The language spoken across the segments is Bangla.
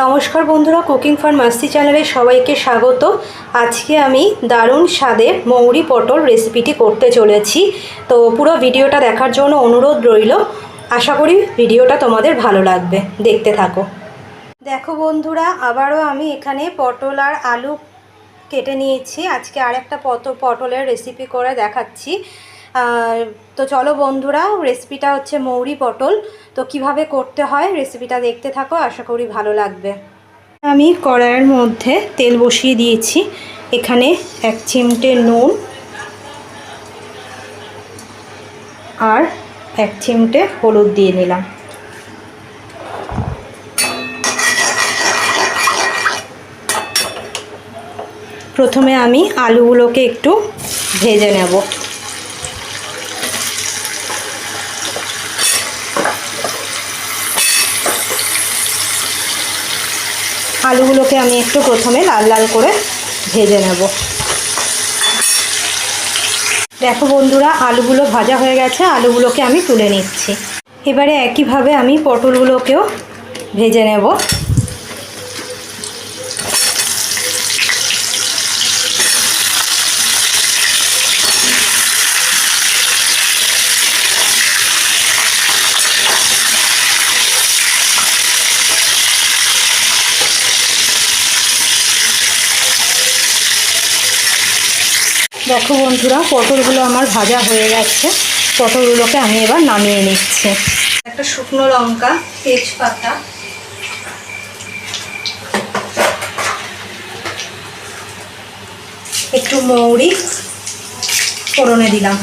নমস্কার বন্ধুরা, কুকিং ফর মাস্তি চ্যানেলে সবাইকে স্বাগত। আজকে আমি দারুণ স্বাদের মৌরি পটল রেসিপিটি করতে চলেছি। তো পুরো ভিডিওটা দেখার জন্য অনুরোধ রইল। আশা করি ভিডিওটা তোমাদের ভালো লাগবে। দেখতে থাকো। দেখো বন্ধুরা, আবারও আমি এখানে পটল আর আলু কেটে নিয়েছি। আজকে আর একটা পট পটলের রেসিপি করে দেখাচ্ছি। তো চলো বন্ধুরা রেসিপিটা হচ্ছে মৌরি পটল। তো কীভাবে করতে হয় রেসিপিটা দেখতে থাকো, আশা করি ভালো লাগবে। আমি কড়াইয়ের মধ্যে তেল বসিয়ে দিয়েছি। এখানে এক চিমটে নুন আর এক চিমটে হলুদ দিয়ে নিলাম প্রথমে আমি আলুগুলোকে একটু ভেজে নেব। আলুগুলোকে আমি একটু প্রথমে লাল লাল করে ভেজে নেব। দেখো বন্ধুরা, আলুগুলো ভাজা হয়ে গেছে, আলুগুলোকে আমি তুলে নিচ্ছি। এবারে একইভাবে আমি পটলগুলোকেও ভেজে নেব। দেখো বন্ধুরা, পটলগুলো আমার ভাজা হয়ে গেছে। পটলগুলোকে আমি এবার নামিয়ে নিচ্ছি। একটা শুকনো লঙ্কা, তেজপাতা। একটু মৌরি, ফোড়নে দিলাম।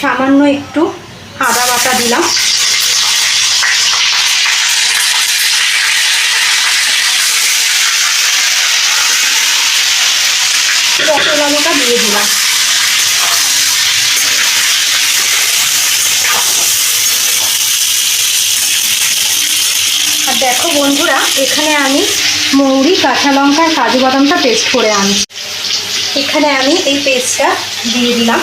সামান্য একটু আদা বাটা দিলাম। পটল দিয়ে দিলাম। আর দেখো বন্ধুরা, এখানে আমি মৌরি কাঁচা লঙ্কা কাজু বাদামটা পেস্ট করে আনি এখানে আমি এই পেস্টটা দিয়ে দিলাম।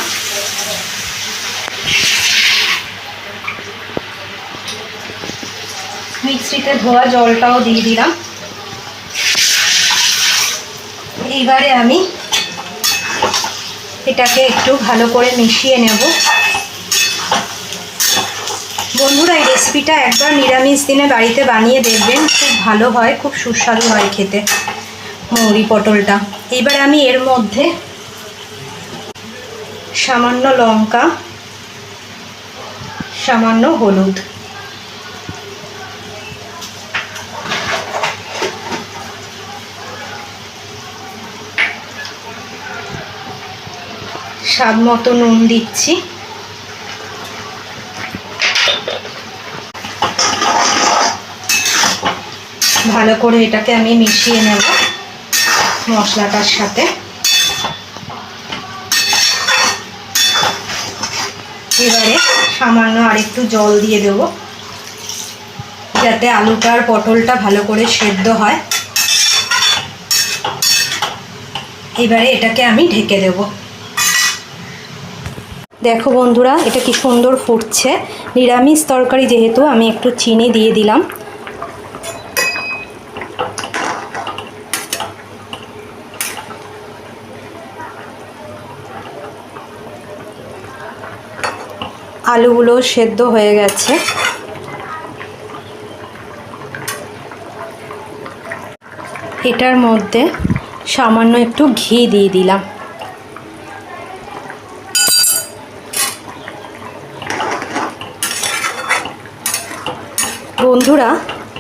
মিক্সিতে ধোয়া জলটাও দিয়ে দিলাম। এইবারে আমি এটাকে একটু ভালো করে মিশিয়ে নেব। বন্ধুরা, এই রেসিপিটা একবার নিরামিষ দিনে বাড়িতে বানিয়ে দেখবেন, খুব ভালো হয়, খুব সুস্বাদু হয় খেতে মৌরি পটলটা। এবার আমি এর মধ্যে সামান্য লঙ্কা, সামান্য হলুদ। স্বাদ মতো নুন দিচ্ছি। ভালো করে এটাকে আমি মিশিয়ে নেব মশলাটার সাথে। এবারে সামান্য আরেকটু জল দিয়ে দেব, যাতে আলুটা আর পটলটা ভালো করে সেদ্ধ হয়। এবারে এটাকে আমি ঢেকে দেবো। দেখো বন্ধুরা, এটা কি সুন্দর ফুটছে। নিরামিষ তরকারি যেহেতু, আমি একটু চিনি দিয়ে দিলাম। আলুগুলো সেদ্ধ হয়ে গেছে। এটার মধ্যে সামান্য একটু ঘি দিয়ে দিলাম। বন্ধুরা,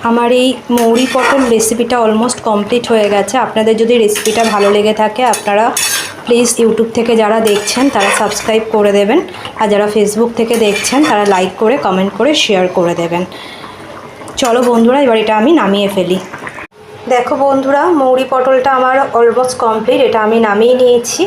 আমার এই মৌরি পটল রেসিপিটা অলমোস্ট কমপ্লিট হয়ে গেছে। আপনাদের যদি রেসিপিটা ভালো লেগে থাকে, আপনারা প্লিজ ইউটিউব থেকে যারা দেখছেন, তারা সাবস্ক্রাইব করে দেবেন। আর যারা ফেসবুক থেকে দেখছেন, তারা লাইক করে কমেন্ট করে শেয়ার করে দেবেন। চলো বন্ধুরা, এবার এটা আমি নামিয়ে ফেলি। দেখো বন্ধুরা, মৌরি পটলটা আমার অলমোস্ট কমপ্লিট এটা আমি নামিয়ে নিয়েছি।